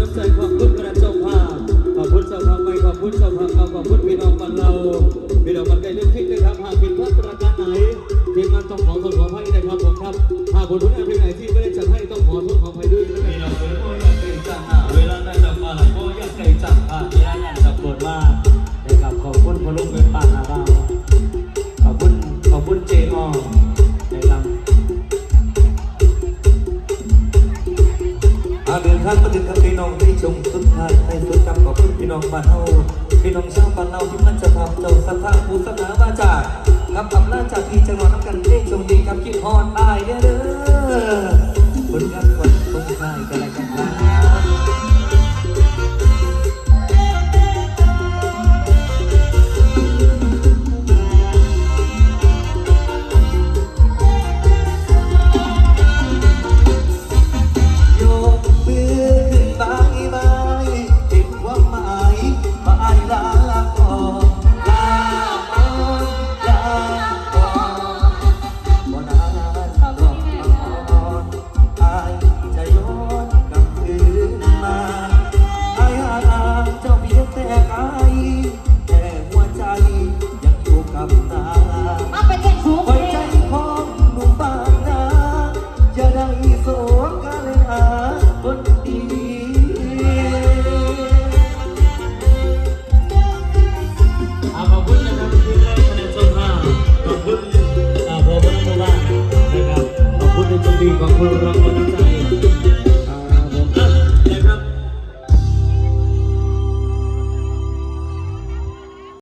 น้ำใจขอบคุณกระเจ้าพาพขอบคุณเจ้าภาพไม่ขอบคุณเจ้าภาเอาขอบคุณพี่น้องบ้านเราพี่น้องบ้านใกล้เรื่องคิดนะครับหากผิดพลาดประการไหนทีมงานต้องขอส่วนขอให้ในความของครับหากผลผลงาน อาเดินทางมาถึงครับพี่น้องที่ชมสุดท้ายให้สุดกับขบคุพี่น้องบ้านเฮาพี่น้องชาวบ้านเราที่มันจะทำเจ้าสัทธาภูสนาบ้าจากรับอำนาจจากพี่จังหวัดน้ำกันได้ชมดีครับคิดฮอดตายเด้อ